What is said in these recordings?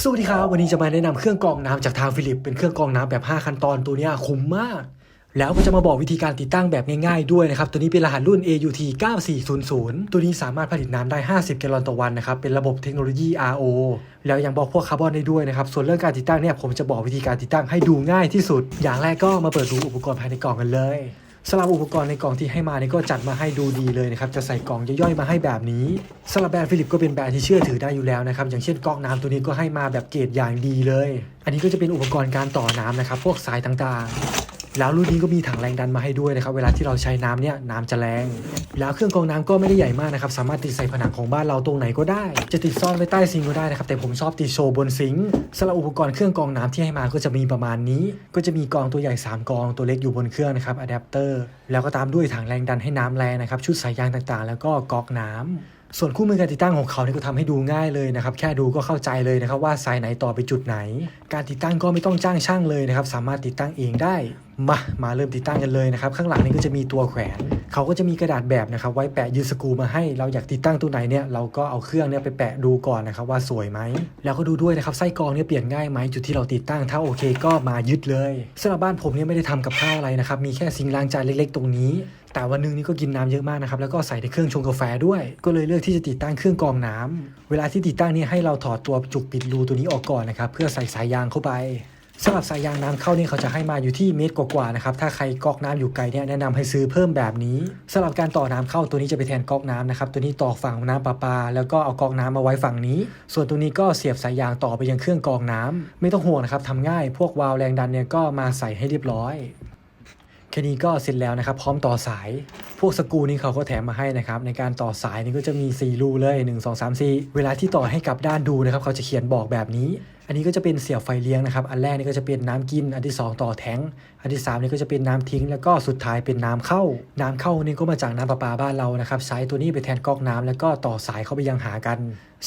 สวัสดีครับ วันนี้จะมาแนะนำเครื่องกรองน้ำจากทางฟิลิป เป็นเครื่องกรองน้ำแบบ 5 ขั้นตอนตัวนี้คุ้มมาก แล้วก็จะมาบอกวิธีการติดตั้งแบบง่ายๆด้วยนะครับ ตัวนี้เป็นรหัสรุ่น AUT 9400 ตัวนี้สามารถผลิตน้ำได้ 50 แกลลอนต่อวันนะครับ เป็นระบบเทคโนโลยี RO แล้วยังบอกพวกคาร์บอนได้ด้วยนะครับ ส่วนเรื่องการติดตั้งเนี่ยผมจะบอกวิธีการติดตั้งให้ดูง่ายที่สุด อย่างแรกก็มาเปิดดูอุปกรณ์ภายในกล่องกันเลย สำหรับอุปกรณ์ในกล่องที่ให้มานี่ก็จัดมาให้ดูดีเลยนะครับ จะใส่กล่องย่อยๆมาให้แบบนี้สำหรับแบรนด์ฟิลิปก็เป็นแบรนด์ที่เชื่อถือได้อยู่แล้วนะครับ อย่างเช่นก๊อกน้ำตัวนี้ก็ให้มาแบบเกรดอย่างดีเลย อันนี้ก็จะเป็นอุปกรณ์การต่อน้ำนะครับ พวกสายต่างๆ แล้วรุ่นนี้ก็มีถังแรงดันมาให้ด้วยนะครับเวลาที่เราใช้น้ำเนี่ยน้ำจะแรง แล้วเครื่องกรองน้ำก็ไม่ได้ใหญ่มากนะครับสามารถติดใส่ผนังของบ้านเราตรงไหนก็ได้ จะติดซ่อนไว้ใต้ซิงค์ก็ได้นะครับแต่ผมชอบติดโชว์บนซิงค์สำหรับอุปกรณ์เครื่องกรองน้ำที่ให้มาก็จะมีประมาณนี้ ก็จะมีกรองตัวใหญ่ 3กรองตัวเล็กอยู่บนเครื่องนะครับอะแดปเตอร์แล้วก็ตามด้วยถังแรงดันให้น้ำแรงนะครับชุดสายยางต่างๆ แล้วก็ก๊อกน้ำ ส่วนคู่มือการติดตั้งของเขาเนี่ยก็ทำให้ดูง่ายเลยนะครับ แค่ดูก็เข้าใจเลยนะครับว่าสายไหนต่อไปจุดไหน การติดตั้งก็ไม่ต้องจ้างช่างเลยนะครับ สามารถติดตั้งเองได้ มา มาเริ่มติดตั้งกันเลยนะครับ ข้างหลังนี่ก็จะมีตัวแขวน เขาก็จะมีกระดาษแบบนะครับ ไว้แปะยืดสกรูมาให้ เราอยากติดตั้งตัวไหนเนี่ย เราก็เอาเครื่องเนี่ยไปแปะดูก่อนนะครับว่าสวยไหม แล้วก็ดูด้วยนะครับไส้กรองเนี่ยเปลี่ยนง่ายไหมจุดที่เราติดตั้ง ถ้าโอเคก็มายึดเลยสำหรับบ้านผมเนี่ยไม่ได้ทำกับข้าวอะไรนะครับ มีแค่ซิงล้างจานเล็ก ๆ ตรงนี้ แต่วันหนึงนี่ก็กินน้ำเยอะมากนะครับ แล้วก็ใส่ในเครื่องชงกาแฟด้วย ก็เลยเลือกที่จะติดตั้งเครื่องกรองน้ำเวลาที่ติดตั้งนี่ให้เราถอดตัวจุกปิดรูตัวนี้ออกก่อนนะครับ เพื่อใส่สายยางเข้าไปสำหรับสายยางน้ำเข้านี่เขาจะให้มาอยู่ที่เมตรกว่าๆนะครับถ้าใครกอกน้ำอยู่ไกลเนี่ยแนะนำให้ซื้อเพิ่มแบบนี้สำหรับการต่อน้ำเข้าตัวนี้จะไปแทนกอกน้ำนะครับตัวนี้ต่อฝั่งน้ำประปา แล้วก็เอากอกน้ำมาไว้ฝั่งนี้ ส่วนตัวนี้ก็เสียบสายยางต่อไปยังเครื่องกรองน้ำไม่ต้องห่วงนะครับทำง่าย พวกวาล์วแรงดันเนี่ยก็มาใส่ให้เรียบร้อย แค่นี้ก็เสร็จแล้วนะครับ พร้อมต่อสายพวกสกูนี่เขาก็แถมมาให้นะครับ ในการต่อสายนี่ก็จะมี 4 รูเลย 1 2 3 4 เวลาที่ต่อให้กับด้านดูนะครับ เขาจะเขียนบอกแบบนี้ อันนี้ก็จะเป็นเสียบไฟเลี้ยงนะครับ อันแรกนี่ก็จะเป็นน้ำกิน อันที่ 2 ต่อแทงอันที่3นี่ก็จะเป็นน้ำทิ้ง แล้วก็สุดท้ายเป็นน้ำเข้า น้ำเข้านี่ก็มาจากน้ำประปาบ้านเรานะครับใช้ตัวนี้ไปแทนก๊อกน้ำแล้วก็ต่อสายเข้าไปยังหากัน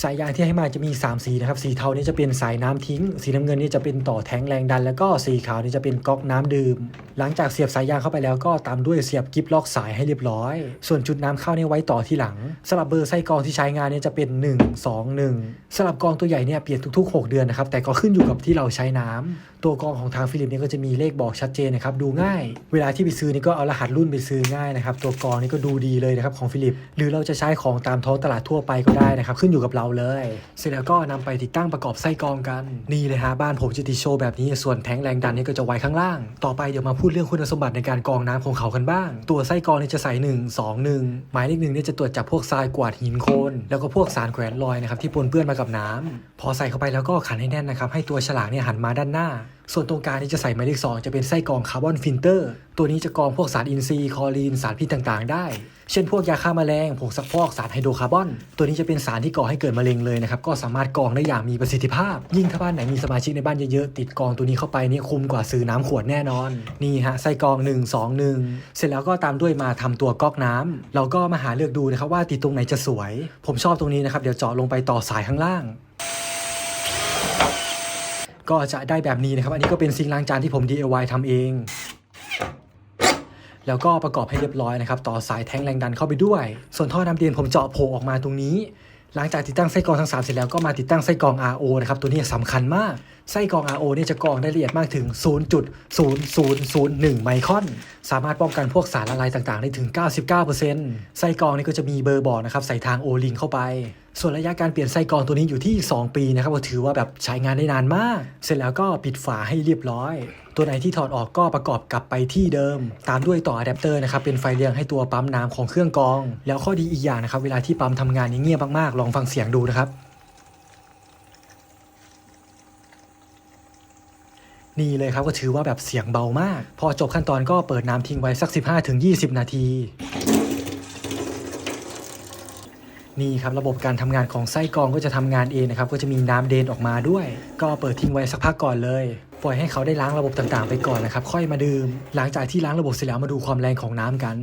สายยางที่ให้มาจะมี 3 สีนะครับ สีเทานี่จะเป็นสายน้ำทิ้ง สีน้ำเงินนี่จะเป็นต่อแทงแรงดัน แล้วก็สีขาวนี่จะเป็นก๊อกน้ำดื่ม หลังจากเสียบสายยางเข้าไปแล้วก็ตามด้วยเสียบกิฟล็อกสายให้เรียบร้อย ส่วนจุดน้ำเข้าเนี่ยไว้ต่อที่หลังสำหรับเบอร์ไส้กรองที่ใช้งานเนี่ยจะเป็น 1 2 1สำหรับกรองตัวใหญ่เนี่ยเปลี่ยนทุก ๆ 6 เดือนนะครับแต่ก็ขึ้นอยู่กับที่เราใช้น้ำตัวกรองของทางฟิลิปเนี่ยก็จะมีเลขบอกชัดเจนนะครับดูง่าย เวลาที่ไปซื้อนี่ก็เอารหัสรุ่นไปซื้อง่ายนะครับตัวกรองนี่ก็ดูดีเลยนะครับของฟิลิป หรือเราจะใช้ของตามท้องตลาดทั่วไปก็ได้นะครับขึ้นอยู่กับเราเลย เสร็จแล้วก็นำไปติดตั้งประกอบไส้กรองกัน นี่เลยฮะบ้านผมจะติดโชว์แบบนี้ ส่วนแทงแรงดันนี่ก็จะไว้ข้างล่าง ต่อไปเดี๋ยวมาพูดเรื่องคุณสมบัติในการกรองน้ำของเขากันบ้าง ตัวไส้กรองนี่จะใส่1 2 1 หมายเลขหนึ่งเนี่จะตรวจจับพวกทรายกวาดหินโคลนแล้วก็พวกสารแขวนลอยนะครับที่ปนเปื้อนมากับน้ำพอใส่เข้าไปแล้วก็ขันให้แน่นนะครับให้ตัวฉลากเนี่ยหันมาด้านหน้าส่วนตรงกลางนี่จะใส่หมายเลขสองจะเป็นไส้กรองคาร์บอนฟิลเตอร์ ตัวนี้จะกรองพวกสารอินทรีย์คลอรีนสารพิษต่างๆ ได้ เช่นพวกยาฆ่าแมลงผงซักฟอกสารไฮโดรคาร์บอน ตัวนี้จะเป็นสารที่ก่อให้เกิดมะเร็งเลยนะครับ ก็สามารถกรองได้อย่างมีประสิทธิภาพ ยิ่งถ้าบ้านไหนมีสมาชิกในบ้านเยอะๆ ติดกรองตัวนี้เข้าไปนี่คุ้มกว่าซื้อน้ำขวดแน่นอน นี่ฮะไส้กรอง1 2 1 เสร็จแล้วก็ตามด้วยมาทำตัวก๊อกน้ำเราก็มาหาเลือกดูนะครับว่าติดตรงไหนจะสวย ผมชอบตรงนี้นะครับเดี๋ยวเจาะลงไปต่อสายข้างล่างก็จะได้แบบนี้นะครับ อันนี้ก็เป็นซิงล้างจานที่ผม DIY ทำเอง แล้วก็ประกอบให้เรียบร้อยนะครับ ต่อสายแท้งแรงดันเข้าไปด้วย ส่วนท่อน้ำเดียนผมเจาะโผล่ออกมาตรงนี้ หลังจากติดตั้งไส้กรองทั้ง3เสร็จแล้วก็มาติดตั้งไส้กรอง RO นะครับตัวนี้สำคัญมาก ไส้กรอง RO เนี่ยจะกรองได้ละเอียดมากถึง 0.0001 ไมครอน สามารถป้องกันพวกสารละลายต่างๆ ได้ถึง 99%ไส้กรองนี่ก็จะมีเบอร์บอกนะครับใส่ทางโอลิงเข้าไป ส่วนระยะการเปลี่ยนไส้กรองตัวนี้อยู่ที่ 2 ปีนะครับก็ถือว่าแบบใช้งานได้นานมาก เสร็จแล้วก็ปิดฝาให้เรียบร้อย ตัวไหนที่ถอดออกก็ประกอบกลับไปที่เดิม ตามด้วยต่ออะแดปเตอร์นะครับเป็นไฟเลี้ยงให้ตัวปั๊มน้ำของเครื่องกรอง แล้วข้อดีอีกอย่างนะครับเวลาที่ปั๊มทำงานนี่เงียบมากๆลองฟังเสียงดูนะครับ นี่เลยครับก็ถือว่าแบบเสียงเบามาก พอจบขั้นตอนก็เปิดน้ำทิ้งไว้สัก 15-20 นาที นี่ครับระบบการทำงานของไส้กรองก็จะทำงานเองนะครับก็จะมีน้ำเดนออกมาด้วย ก็เปิดทิ้งไว้สักพักก่อนเลยปล่อยให้เขาได้ล้างระบบต่างๆ ไปก่อนนะครับ ค่อยมาดื่ม หลังจากที่ล้างระบบเสร็จแล้วมาดูความแรงของน้ำกัน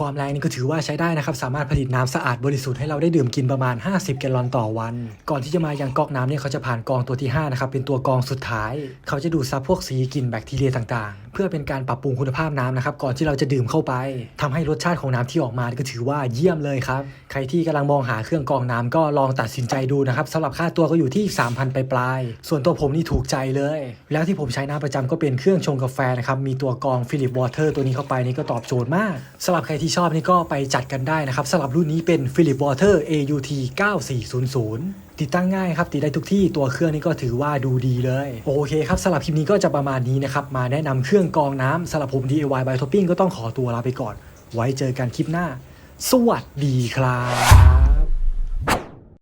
ความแรงนี่ก็ถือว่าใช้ได้นะครับ สามารถผลิตน้ำสะอาดบริสุทธิ์ให้เราได้ดื่มกินประมาณ 50 แกลลอนต่อวัน ก่อนที่จะมายังก๊อกน้ำเนี่ยเขาจะผ่านกองตัวที่5นะครับเป็นตัวกองสุดท้าย เขาจะดูดซับพวกสีกลิ่นแบคทีเรียต่างๆ เพื่อเป็นการปรับปรุงคุณภาพน้ำนะครับก่อนที่เราจะดื่มเข้าไปทำให้รสชาติของน้ำที่ออกมาก็ถือว่าเยี่ยมเลยครับใครที่กำลังมองหาเครื่องกรองน้ำก็ลองตัดสินใจดูนะครับสำหรับค่าตัวก็อยู่ที่ 3,000 ไปปลายๆส่วนตัวผมนี่ถูกใจเลย แล้วที่ผมใช้น้ำประจำก็เป็นเครื่องชงกาแฟนะครับมีตัวกรองฟิลิปวอเตอร์ตัวนี้เข้าไปนี่ก็ตอบโจทย์มากสำหรับใครที่ชอบนี่ก็ไปจัดกันได้นะครับสำหรับรุ่นนี้เป็น Philip Water AUT 9400 ติดตั้งง่ายครับ ติดได้ทุกที่ตัวเครื่องนี้ก็ถือว่าดูดีเลย โอเคครับสำหรับคลิปนี้ก็จะประมาณนี้นะครับ มาแนะนำเครื่องกรองน้ำสำหรับผม DIY by Topping ก็ต้องขอตัวลาไปก่อน ไว้เจอกันคลิปหน้า สวัสดีครับ